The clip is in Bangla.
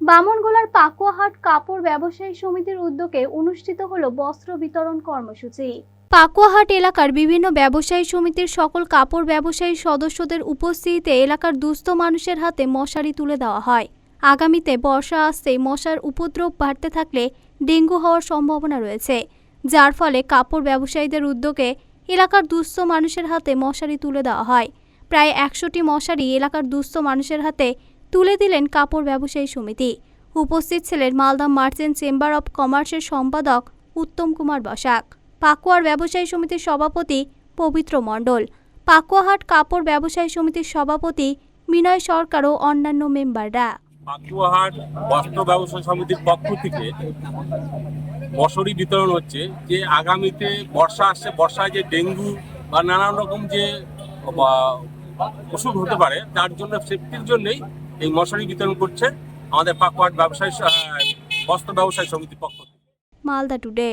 বামনগোলার পাকুয়াহাট কাপড় ব্যবসায়ী সমিতির উদ্যোগে অনুষ্ঠিত হলো বস্ত্র বিতরণ কর্মসূচি। পাকুয়াহাট এলাকার বিভিন্ন ব্যবসায়ী সমিতির সকল কাপড় ব্যবসায়ী সদস্যদের উপস্থিতিতে এলাকার দুস্থ মানুষের হাতে মশারি তুলে দেওয়া হয়। আগামীতে বর্ষা আসতেই মশার উপদ্রব বাড়তে থাকলে ডেঙ্গু হওয়ার সম্ভাবনা রয়েছে, যার ফলে কাপড় ব্যবসায়ীদের উদ্যোগে এলাকার দুস্থ মানুষের হাতে মশারি তুলে দেওয়া হয়। প্রায় একশোটি মশারি এলাকার দুস্থ মানুষের হাতে তুলে দিলেন কাপড় ব্যবসায়ী সমিতি। উপস্থিত ছিলেন মালদা মার্চেন্ট চেম্বার অব কমার্সের সম্পাদক উত্তম কুমার বসাক, পাকুয়ার ব্যবসায়ী সমিতির সভাপতি পবিত্র মণ্ডল, পাকুয়াহাট কাপড় ব্যবসায়ী সমিতির সভাপতি বিনয় সরকার ও অন্যান্য মেম্বাররা। পাকুয়াহাট বস্ত্র ব্যবসা সমিতির পক্ষ থেকে মশারি বিতরণ হচ্ছে যে আগামীতে বর্ষা আসছে, বর্ষায় যে ডেঙ্গু বা নানান রকম যে অসুখ হতে পারে, তার জন্য সেফটির জন্যই এই মশারি বিতরণ করছে আমাদের পাকওয়ার্ড ব্যবসায়ী বস্ত্র ব্যবসায়ী সমিতির পক্ষ থেকে। মালদা টুডে